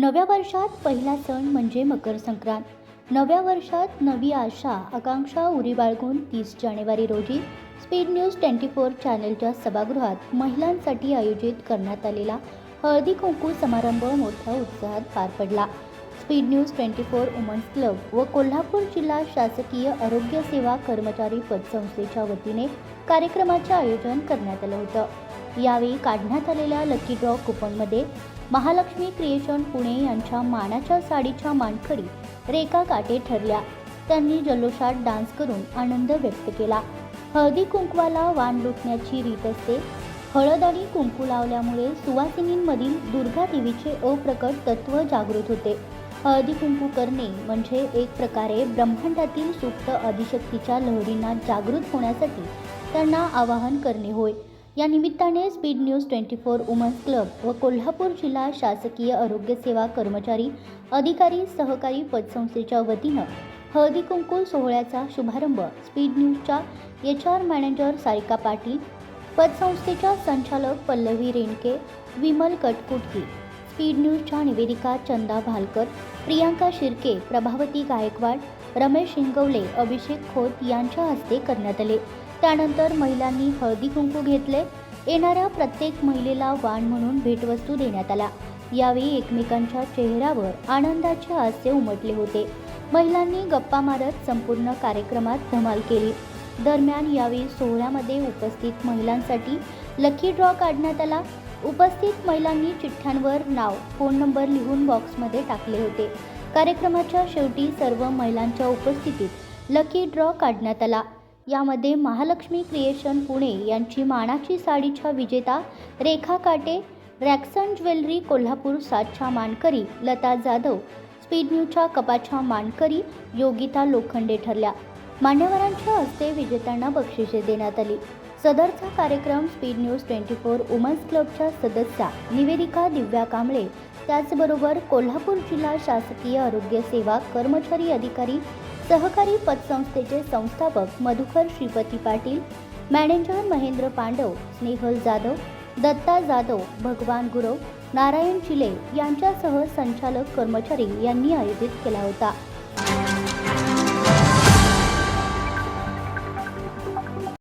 नव्या वर्षात पहिला सण म्हणजे मकर संक्रांत. नव्या वर्षात नवी आशा आकांक्षा उरी बाळगून तीस जानेवारी रोजी स्पीड न्यूज ट्वेंटी फोर चॅनलच्या सभागृहात महिलांसाठी आयोजित करण्यात आलेला हळदी कुंकू समारंभ मोठ्या उत्साहात पार पडला. Speed news twenty four women's club व कोल्हापूर जिल्हा शासकीय आरोग्य सेवा कर्मचारी पतसंस्थेच्या वतीने कार्यक्रमाचे आयोजन करण्यात आलं होतं. यावेळी काढण्यात आलेल्या लकी ड्रॉ कुपनमध्ये महालक्ष्मी क्रिएशन पुणे यांच्या मानाच्या साडीच्या मानकरी रेखा काटे ठरल्या. त्यांनी जल्लोषात डान्स करून आनंद व्यक्त केला. हळदी कुंकवाला वाण लुटण्याची रीत असते. हळद आणि कुंकू लावल्यामुळे सुवासिनींमधील दुर्गा देवीचे अप्रकट तत्व जागृत होते. हळदी कुंकू करणे म्हणजे एक प्रकारे ब्रह्मांडातील सुप्त अधिशक्तीच्या लहरींना जागृत होण्यासाठी त्यांना आवाहन करणे होय. या निमित्ताने speed news twenty four women's club व कोल्हापूर जिल्हा शासकीय आरोग्य सेवा कर्मचारी अधिकारी सहकारी पतसंस्थेच्या वतीनं हळदी कुंकू सोहळ्याचा शुभारंभ स्पीड न्यूजच्या H R manager Sarika Patil पतसंस्थेच्या संचालक पल्लवी रेणके विमल कटकुटकी स्पीड न्यूजच्या निवेदिका चंदा भालकर प्रियांका शिर्के प्रभावती गायकवाड रमेश शिंगवले अभिषेक खोत यांच्या हस्ते करण्यात आले. त्यानंतर महिलांनी हळदी कुंकू घेतले. येणाऱ्या प्रत्येक महिलेला वाण म्हणून भेटवस्तू देण्यात आल्या. यावेळी एकमेकांच्या चेहऱ्यावर आनंदाचे हास्य उमटले होते. महिलांनी गप्पा मारत संपूर्ण कार्यक्रमात धमाल केली. दरम्यान यावेळी सोहळ्यामध्ये उपस्थित महिलांसाठी लकी ड्रॉ काढण्यात आला. उपस्थित महिलांनी चिठ्ठ्यांवर नाव फोन नंबर लिहून बॉक्समध्ये टाकले होते. कार्यक्रमाच्या शेवटी सर्व महिलांच्या उपस्थितीत लकी ड्रॉ काढण्यात आला. यामध्ये महालक्ष्मी क्रिएशन पुणे यांची मानाची साडीच्या विजेता रेखा काटे रॅक्सन ज्वेलरी कोल्हापूर सातच्या मानकरी लता जाधव स्पीड न्यूजच्या कपाच्या मानकरी योगिता लोखंडे ठरल्या. मान्यवरांच्या हस्ते विजेत्यांना बक्षिसे देण्यात आली. सदरचा कार्यक्रम speed news twenty four women's क्लबच्या सदस्या निवेदिका दिव्या कांबळे त्याचबरोबर कोल्हापूर जिल्हा शासकीय आरोग्य सेवा कर्मचारी अधिकारी सहकारी पतसंस्थेचे संस्थापक मधुकर श्रीपती पाटील मॅनेजर महेंद्र पांडव स्नेहल जाधव दत्ता जाधव भगवान गुरव नारायण चिले यांच्यासह संचालक कर्मचारी यांनी आयोजित केला होता.